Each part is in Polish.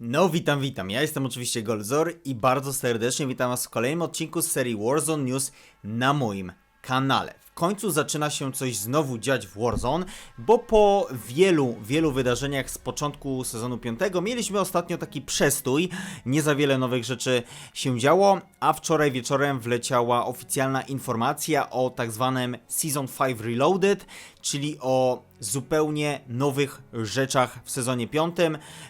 No, witam, witam. Ja jestem oczywiście Golzor i bardzo serdecznie witam Was w kolejnym odcinku z serii Warzone News na moim kanale. Końcu zaczyna się coś znowu dziać w Warzone, bo po wielu, wielu wydarzeniach z początku sezonu 5 mieliśmy ostatnio taki przestój, nie za wiele nowych rzeczy się działo, a wczoraj wieczorem wleciała oficjalna informacja o tak zwanym Season 5 Reloaded, czyli o zupełnie nowych rzeczach w sezonie 5,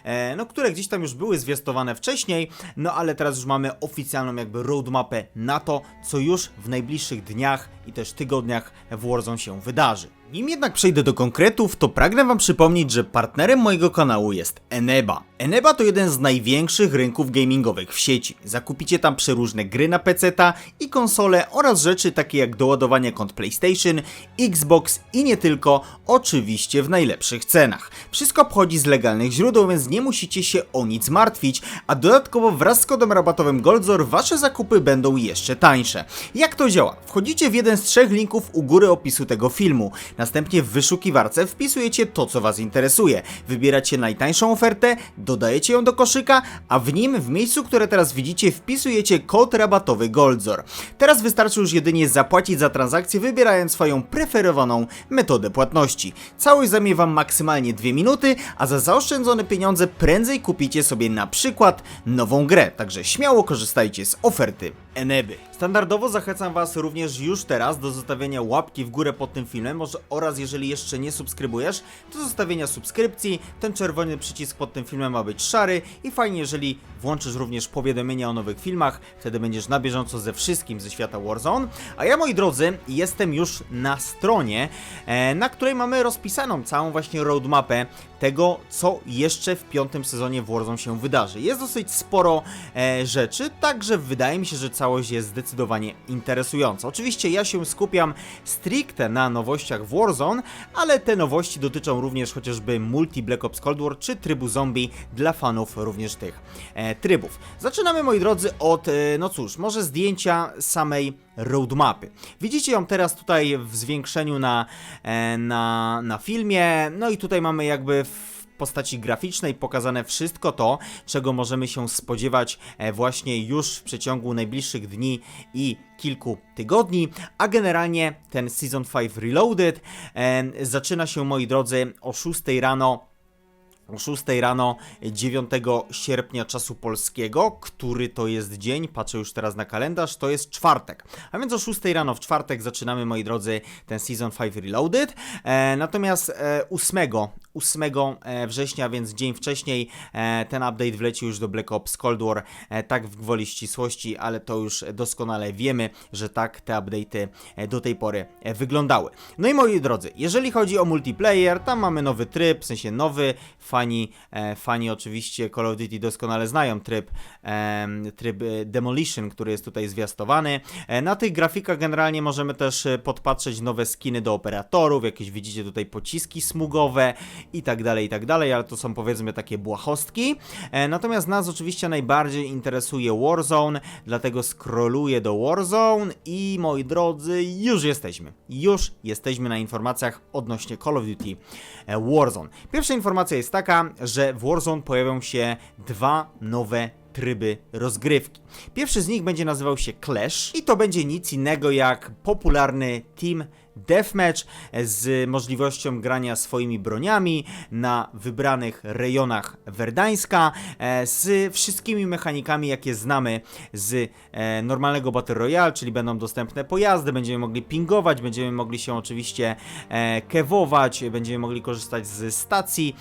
e, no które gdzieś tam już były zwiastowane wcześniej, no ale teraz już mamy oficjalną jakby roadmapę na to, co już w najbliższych dniach i też tygodniach w Warzone się wydarzy. Nim jednak przejdę do konkretów, to pragnę Wam przypomnieć, że partnerem mojego kanału jest Eneba. Eneba to jeden z największych rynków gamingowych w sieci. Zakupicie tam przeróżne gry na PC-ta i konsole oraz rzeczy takie jak doładowanie kont PlayStation, Xbox i nie tylko, oczywiście w najlepszych cenach. Wszystko pochodzi z legalnych źródeł, więc nie musicie się o nic martwić, a dodatkowo wraz z kodem rabatowym Goldzor Wasze zakupy będą jeszcze tańsze. Jak to działa? Wchodzicie w jeden z trzech linków u góry opisu tego filmu. Następnie w wyszukiwarce wpisujecie to, co Was interesuje. Wybieracie najtańszą ofertę, dodajecie ją do koszyka, a w nim, w miejscu, które teraz widzicie, wpisujecie kod rabatowy Goldzor. Teraz wystarczy już jedynie zapłacić za transakcję, wybierając swoją preferowaną metodę płatności. Całość zajmie Wam maksymalnie 2 minuty, a za zaoszczędzone pieniądze prędzej kupicie sobie na przykład nową grę. Także śmiało korzystajcie z oferty Eneby. Standardowo zachęcam Was również już teraz do zostawienia łapki w górę pod tym filmem może, oraz jeżeli jeszcze nie subskrybujesz, to zostawienia subskrypcji. Ten czerwony przycisk pod tym filmem ma być szary i fajnie, jeżeli włączysz również powiadomienia o nowych filmach, wtedy będziesz na bieżąco ze wszystkim ze świata Warzone. A ja, moi drodzy, jestem już na stronie, e, na której mamy rozpisaną całą właśnie roadmapę tego, co jeszcze w piątym sezonie w Warzone się wydarzy. Jest dosyć sporo e, rzeczy, także wydaje mi się, że całość jest zdecydowanie interesująca. Oczywiście ja się skupiam stricte na nowościach w Warzone, ale te nowości dotyczą również chociażby multi Black Ops Cold War czy trybu zombie dla fanów również tych e, trybów. Zaczynamy moi drodzy od, e, no cóż, może zdjęcia samej roadmapy. Widzicie ją teraz tutaj w zwiększeniu na, e, na, na filmie, no i tutaj mamy jakby w postaci graficznej pokazane wszystko to, czego możemy się spodziewać e, właśnie już w przeciągu najbliższych dni i kilku tygodni, a generalnie ten Season 5 Reloaded e, zaczyna się, moi drodzy, o 6 rano 6 rano 9 sierpnia czasu polskiego, który to jest dzień, patrzę już teraz na kalendarz, to jest czwartek. A więc o 6 rano w czwartek zaczynamy, moi drodzy, ten Season 5 Reloaded. E, natomiast e, 8, 8 e, września, więc dzień wcześniej, e, ten update wleci już do Black Ops Cold War, e, tak w gwoli ścisłości, ale to już doskonale wiemy, że tak te update'y do tej pory wyglądały. No i moi drodzy, jeżeli chodzi o multiplayer, tam mamy nowy tryb, w sensie nowy, fani, fani oczywiście Call of Duty doskonale znają tryb, tryb Demolition, który jest tutaj zwiastowany. Na tych grafikach generalnie możemy też podpatrzeć nowe skiny do operatorów, jakieś widzicie tutaj pociski smugowe i tak dalej, i tak dalej, ale to są powiedzmy takie błahostki. E, natomiast nas oczywiście najbardziej interesuje Warzone, dlatego scrolluję do Warzone i moi drodzy, już jesteśmy. Już jesteśmy na informacjach odnośnie Call of Duty e, Warzone. Pierwsza informacja jest taka, że w Warzone pojawią się dwa nowe tryby rozgrywki. Pierwszy z nich będzie nazywał się Clash i to będzie nic innego jak popularny Team Deathmatch z możliwością grania swoimi broniami na wybranych rejonach Werdańska e, z wszystkimi mechanikami jakie znamy z e, normalnego Battle Royale, czyli będą dostępne pojazdy, będziemy mogli pingować, będziemy mogli się oczywiście e, kewować, będziemy mogli korzystać z stacji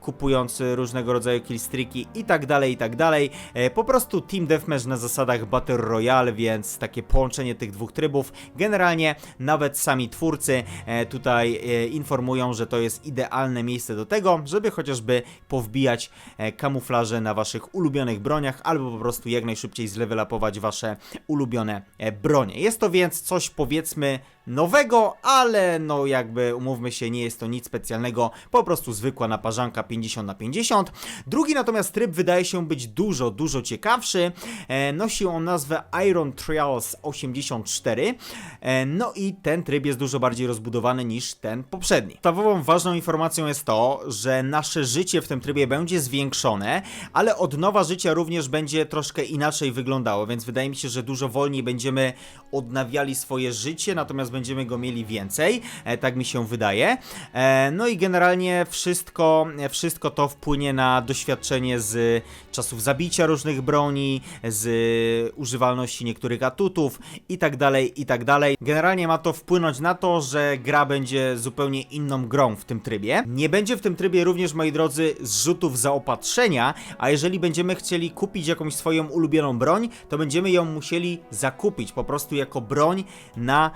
kupując różnego rodzaju killstreaki i tak dalej, i tak dalej. E, po prostu Team Deathmatch na zasadach Battle Royale, więc takie połączenie tych dwóch trybów. Generalnie nawet sami twórcy e, tutaj e, informują, że to jest idealne miejsce do tego, żeby chociażby powbijać kamuflaże na waszych ulubionych broniach, albo po prostu jak najszybciej zlevelapować wasze ulubione bronie. Jest to więc coś powiedzmy nowego, ale no jakby umówmy się, nie jest to nic specjalnego, po prostu zwykła naparzanka 50 na 50. Drugi natomiast tryb wydaje się być dużo, dużo ciekawszy. E, nosi on nazwę Iron Trials 84. E, no i ten tryb jest dużo bardziej rozbudowany niż ten poprzedni. Podstawową ważną informacją jest to, że nasze życie w tym trybie będzie zwiększone, ale od nowa życia również będzie troszkę inaczej wyglądało, więc wydaje mi się, że dużo wolniej będziemy odnawiali swoje życie, natomiast będziemy go mieli więcej, e, tak mi się wydaje. E, no i generalnie wszystko, e, wszystko to wpłynie na doświadczenie z czasów zabicia różnych broni, z używalności niektórych atutów i tak dalej, i tak dalej. Generalnie ma to wpłynąć na to, że gra będzie zupełnie inną grą w tym trybie. Nie będzie w tym trybie również, moi drodzy, zrzutów zaopatrzenia, a jeżeli będziemy chcieli kupić jakąś swoją ulubioną broń, to będziemy ją musieli zakupić po prostu jako broń na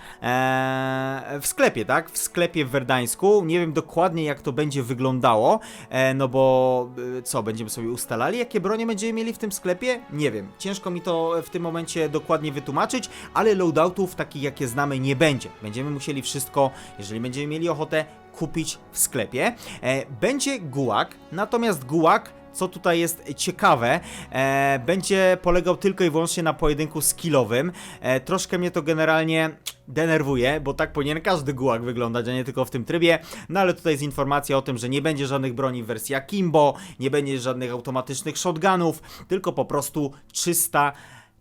w sklepie, tak? W sklepie w Werdańsku. Nie wiem dokładnie jak to będzie wyglądało, e, no bo e, co, będziemy sobie ustalali, jakie bronie będziemy mieli w tym sklepie? Nie wiem. Ciężko mi to w tym momencie dokładnie wytłumaczyć, ale loadoutów takich jakie znamy nie będzie. Będziemy musieli wszystko, jeżeli będziemy mieli ochotę, kupić w sklepie. E, będzie gułak, natomiast gułak co tutaj jest ciekawe, e, będzie polegał tylko i wyłącznie na pojedynku skillowym. E, troszkę mnie to generalnie denerwuje, bo tak powinien każdy gułak wyglądać, a nie tylko w tym trybie. No ale tutaj jest informacja o tym, że nie będzie żadnych broni w wersji Akimbo, nie będzie żadnych automatycznych shotgunów, tylko po prostu czysta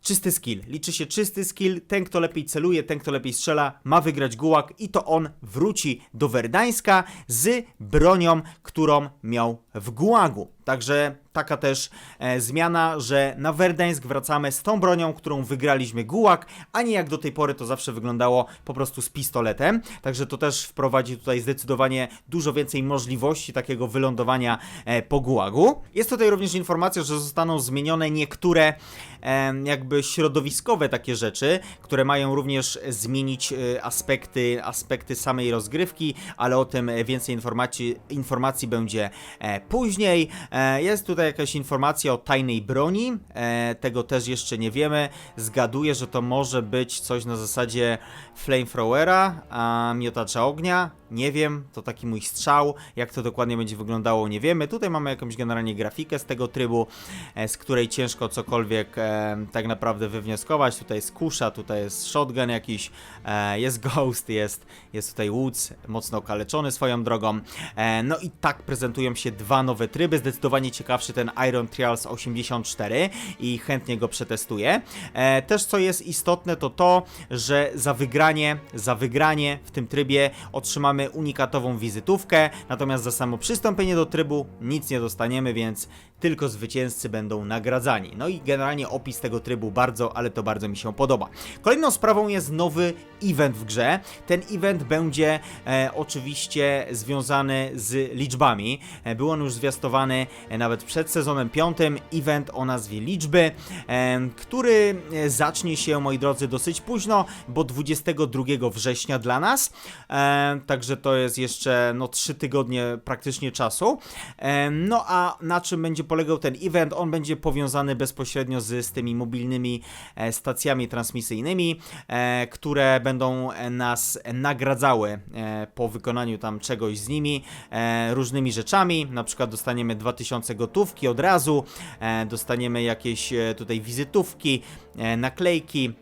Czysty skill. Liczy się czysty skill. Ten, kto lepiej celuje, ten, kto lepiej strzela, ma wygrać gułak i to on wróci do Werdańska z bronią, którą miał w gułagu. Także taka też e, zmiana, że na Werdańsk wracamy z tą bronią, którą wygraliśmy gułak, a nie jak do tej pory to zawsze wyglądało po prostu z pistoletem. Także to też wprowadzi tutaj zdecydowanie dużo więcej możliwości takiego wylądowania e, po gułagu. Jest tutaj również informacja, że zostaną zmienione niektóre e, jakby środowiskowe takie rzeczy, które mają również zmienić e, aspekty, aspekty samej rozgrywki, ale o tym więcej informacji, informacji będzie e, później. E, jest tutaj jakaś informacja o tajnej broni, e, tego też jeszcze nie wiemy. Zgaduję, że to może być coś na zasadzie flamethrowera, a miotacza ognia. Nie wiem, to taki mój strzał. Jak to dokładnie będzie wyglądało, nie wiemy. Tutaj mamy jakąś generalnie grafikę z tego trybu, e, z której ciężko cokolwiek e, tak naprawdę wywnioskować. Tutaj jest kusza, tutaj jest shotgun jakiś, e, jest ghost, jest, jest tutaj Woods, mocno okaleczony swoją drogą. E, no i tak prezentują się dwa nowe tryby. Zdecydowanie ciekawszy ten Iron Trials 84 i chętnie go przetestuję. E, też co jest istotne to to, że za wygranie, za wygranie w tym trybie otrzymamy unikatową wizytówkę, natomiast za samo przystąpienie do trybu nic nie dostaniemy, więc tylko zwycięzcy będą nagradzani. No i generalnie opis tego trybu bardzo, ale to bardzo mi się podoba. Kolejną sprawą jest nowy event w grze. Ten event będzie e, oczywiście związany z liczbami. E, był on już zwiastowany e, nawet przed sezonem piątym. Event o nazwie Liczby, e, który e, zacznie się, moi drodzy, dosyć późno, bo 22 września dla nas. E, także to jest jeszcze no 3 tygodnie praktycznie czasu. No a na czym będzie polegał ten event? On będzie powiązany bezpośrednio z, z tymi mobilnymi e, stacjami transmisyjnymi, e, które będą e, nas nagradzały po wykonaniu tam czegoś z nimi, różnymi rzeczami. Na przykład dostaniemy 2000 gotówki od razu, dostaniemy jakieś tutaj wizytówki, naklejki,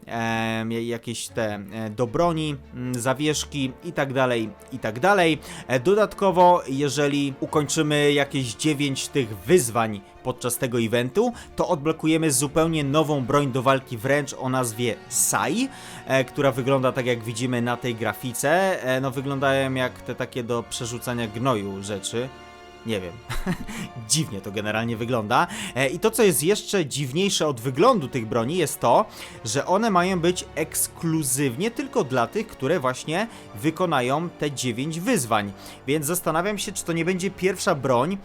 jakieś te do broni, mm, zawieszki i tak dalej, tak dalej. E, Dodatkowo, jeżeli ukończymy jakieś 9 tych wyzwań podczas tego eventu, to odblokujemy zupełnie nową broń do walki wręcz o nazwie Sai, e, która wygląda tak jak widzimy na tej grafice. E, no wyglądają jak te takie do przerzucania gnoju rzeczy. Nie wiem. Dziwnie to generalnie wygląda. E, I to, co jest jeszcze dziwniejsze od wyglądu tych broni, jest to, że one mają być ekskluzywnie tylko dla tych, które właśnie wykonają te 9 wyzwań. Więc zastanawiam się, czy to nie będzie pierwsza broń,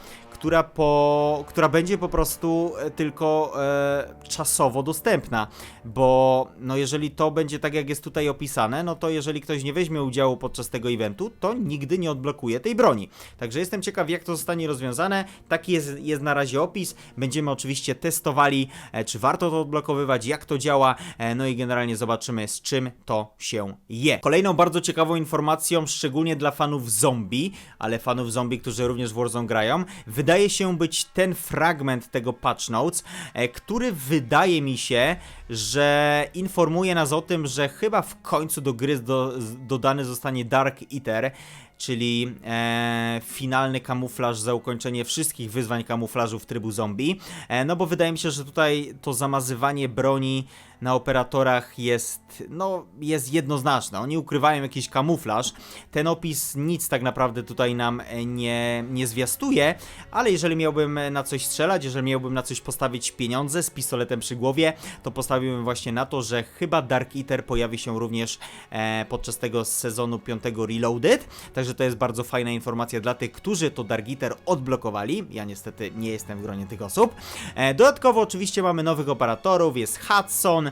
która, po, która będzie po prostu e, tylko e, czasowo dostępna, bo no jeżeli to będzie tak jak jest tutaj opisane, no to jeżeli ktoś nie weźmie udziału podczas tego eventu, to nigdy nie odblokuje tej broni. Także jestem ciekaw jak to zostanie rozwiązane, taki jest, jest na razie opis, będziemy oczywiście testowali, e, czy warto to odblokowywać, jak to działa, e, no i generalnie zobaczymy z czym to się je. Kolejną bardzo ciekawą informacją, szczególnie dla fanów zombie, ale fanów zombie, którzy również w Warzone grają, wydaje się być ten fragment tego patch notes, e, który wydaje mi się, że informuje nas o tym, że chyba w końcu do gry do, dodany zostanie Dark Eater, czyli e, finalny kamuflaż za ukończenie wszystkich wyzwań kamuflażów trybu zombie. E, no bo wydaje mi się, że tutaj to zamazywanie broni na operatorach jest, no, jest jednoznaczne. Oni ukrywają jakiś kamuflaż. Ten opis nic tak naprawdę tutaj nam e, nie, nie zwiastuje, ale jeżeli miałbym na coś strzelać, jeżeli miałbym na coś postawić pieniądze z pistoletem przy głowie, to postawiłbym właśnie na to, że chyba Dark Eater pojawi się również e, podczas tego sezonu 5 Reloaded. Także to jest bardzo fajna informacja dla tych, którzy to Dark Eater odblokowali. Ja niestety nie jestem w gronie tych osób. E, dodatkowo oczywiście mamy nowych operatorów, jest Hudson,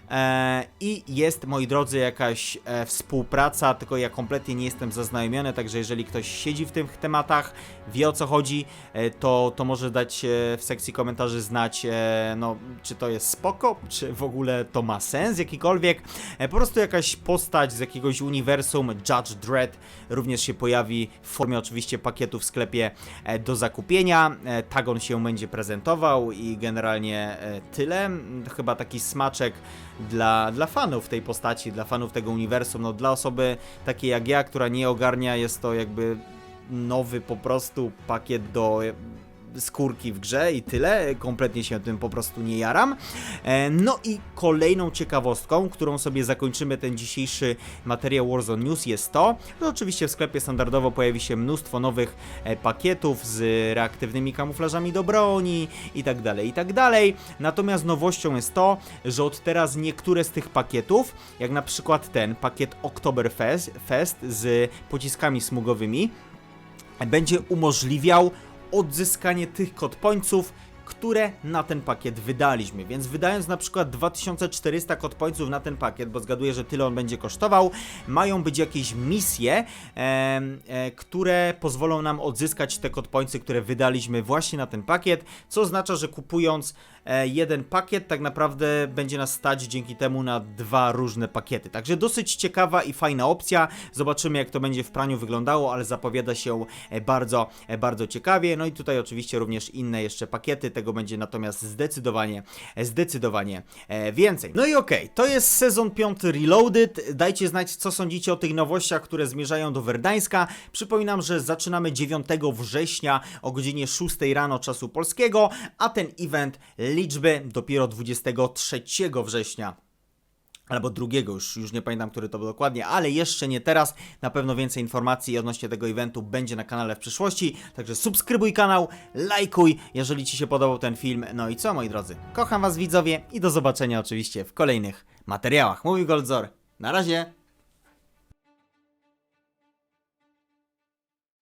I jest, moi drodzy, jakaś e, współpraca, tylko ja kompletnie nie jestem zaznajomiony, także jeżeli ktoś siedzi w tych tematach, wie o co chodzi, e, to, to może dać e, w sekcji komentarzy znać, e, no, czy to jest spoko, czy w ogóle to ma sens jakikolwiek. E, po prostu jakaś postać z jakiegoś uniwersum, Judge Dredd, również się pojawi w formie oczywiście pakietu w sklepie e, do zakupienia. E, tak on się będzie prezentował i generalnie e, tyle. Chyba taki smaczek dla, dla fanów tej postaci, dla fanów tego uniwersum. No, dla osoby takiej jak ja, która nie ogarnia, jest to jakby nowy po prostu pakiet do skórki w grze i tyle. Kompletnie się tym po prostu nie jaram. E, No i kolejną ciekawostką, którą sobie zakończymy ten dzisiejszy materiał Warzone News jest to, że oczywiście w sklepie standardowo pojawi się mnóstwo nowych e, pakietów z reaktywnymi kamuflażami do broni i tak dalej, i tak dalej. Natomiast nowością jest to, że od teraz niektóre z tych pakietów, jak na przykład ten pakiet Oktoberfest Fest z pociskami smugowymi, będzie umożliwiał odzyskanie tych kotpońców, które na ten pakiet wydaliśmy. Więc wydając na przykład 2400 kotpońców na ten pakiet, bo zgaduję, że tyle on będzie kosztował, mają być jakieś misje, em, e, które pozwolą nam odzyskać te kotpońcy, które wydaliśmy właśnie na ten pakiet, co oznacza, że kupując e, jeden pakiet, tak naprawdę będzie nas stać dzięki temu na dwa różne pakiety. Także dosyć ciekawa i fajna opcja. Zobaczymy, jak to będzie w praniu wyglądało, ale zapowiada się e, bardzo, e, bardzo ciekawie. No i tutaj oczywiście również inne jeszcze pakiety. Tego będzie natomiast zdecydowanie, e, zdecydowanie e, więcej. No i okej, to jest sezon 5 Reloaded. Dajcie znać, co sądzicie o tych nowościach, które zmierzają do Werdańska. Przypominam, że zaczynamy 9 września o godzinie 6 rano czasu polskiego, a ten event liczby dopiero 23 września. Albo drugiego, już, już nie pamiętam, który to był dokładnie, ale jeszcze nie teraz. Na pewno więcej informacji odnośnie tego eventu będzie na kanale w przyszłości. Także subskrybuj kanał, lajkuj, jeżeli Ci się podobał ten film. No i co, moi drodzy? Kocham Was, widzowie, i do zobaczenia oczywiście w kolejnych materiałach. Mówił Goldzor. Na razie.